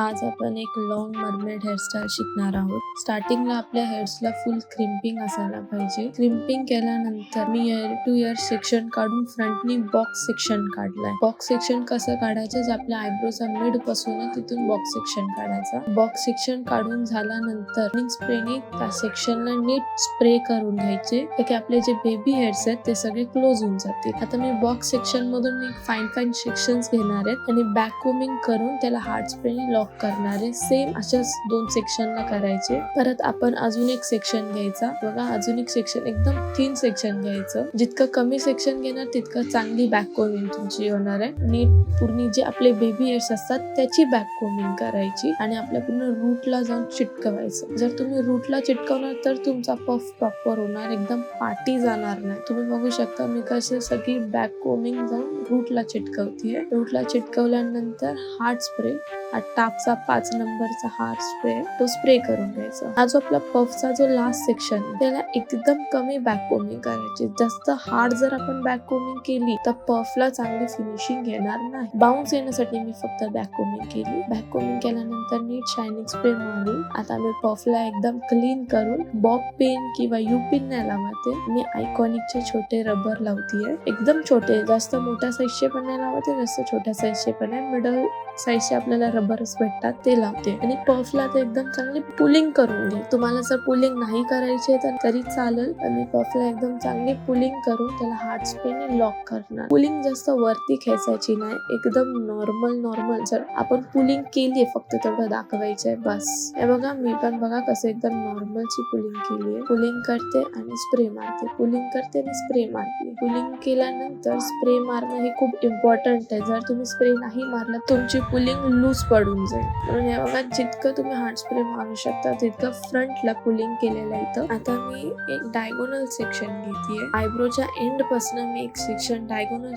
आज आपण एक लॉंग मर्मेड हेअरस्टाईल शिकणार आहोत. स्टार्टिंगला आपल्या हेअर्सला फुल क्रिम्पिंग असायला पाहिजे. क्रिम्पिंग केल्यानंतर मी इयर टू इयर सेक्शन काढून फ्रंटनी बॉक्स सेक्शन काढलाय. बॉक्स सेक्शन कसं काढायचं? जे आपल्या आयब्रोचा मिडपासून तिथून बॉक्स सेक्शन काढायचा. बॉक्स सेक्शन काढून झाल्यानंतर स्प्रेने त्या सेक्शनला नीट स्प्रे करून घ्यायचे. की आपले जे बेबी हेअर्स आहेत ते सगळे क्लोज होऊन जातील. आता मी बॉक्स सेक्शन मधून मी फाईन फाईन सेक्शन्स घेणार आहेत. आणि बॅक कोमिंग करून त्याला हार्ड स्प्रेने लॉक करणार करणारे सेम अशाच दोन सेक्शनला करायचे. परत आपण अजून एक सेक्शन घ्यायचा. बघा अजून एक सेक्शन एकदम थीन सेक्शन घ्यायचं. जितकं कमी सेक्शन घेणार तितकं चांगली बॅक कोमिंग तुमची होणार आहे. नीट पूर्ण जे आपले बेबी एड्स असतात त्याची बॅक कोमिंग करायची. आणि आपल्या पूर्ण रूटला जाऊन चिटकवायचं. जर तुम्ही रूटला चिटकवणार तर तुमचा पफ प्रॉपर होणार. एकदम पाठी जाणार नाही. तुम्ही बघू शकता मी कसं सगळी बॅक कोमिंग जाऊन रूटला चिटकवतीये. रूटला चिटकवल्यानंतर हार्ट स्प्रे हा टापचा पाच नंबरचा हार्ड स्प्रे तो स्प्रे करून घ्यायचा. हा जो आपला पफचा जो लास्ट सेक्शन त्याला एकदम कमी बॅककोमिंग करायची. जास्त हार्ड जर आपण बॅककोमिंग केली तर पफला चांगली फिनिशिंग येणार नाही. बाउन्स येण्यासाठी मी फक्त बॅककोमिंग केली. बॅककोमिंग केल्यानंतर नीट शायनिंग स्प्रे मारून आता मी पफला एकदम क्लीन करून बॉब पेन किंवा यू पिन नाही लावते मी आयकॉनिकचे छोटे रबर लावतीये. एकदम छोटे जास्त मोठ्या साईजचे पण नाही लावते जास्त छोट्या साईजचे पण आहे. मिडल साईजचे आपल्याला रबरच भेटतात ते लावते. आणि पफला ते एकदम चांगली पुलिंग करून घे तुम्हाला जर पुलिंग नाही करायची तर तरी चालेल आणि पफला एकदम चांगली पुलिंग करून त्याला हार्ड स्प्रेने लॉक करणार. पुलिंग जास्त वरती खेचायची नाही एकदम नॉर्मल नॉर्मल जर आपण पुलिंग केली फक्त तेवढं दाखवायचंय बस. हे बघा मी पण बघा कसं एकदम नॉर्मलची पुलिंग केली आहे पुलिंग करते आणि स्प्रे मारते. पुलिंग करते आणि स्प्रे मारते. पुलिंग केल्यानंतर स्प्रे मारणं हे खूप इम्पॉर्टंट आहे. जर तुम्ही स्प्रे नाही मारला तुमची पुलिंग लूज पडून जाईल. म्हणून या भागात जितकं तुम्ही हार्ट स्प्रे मारू शकता तितकं फ्रंटला पुलिंग केलेलं आहे इथं. आता मी एक डायगोनल सेक्शन घेते आयब्रोच्या एंडपासून मी एक सेक्शन डायगोनल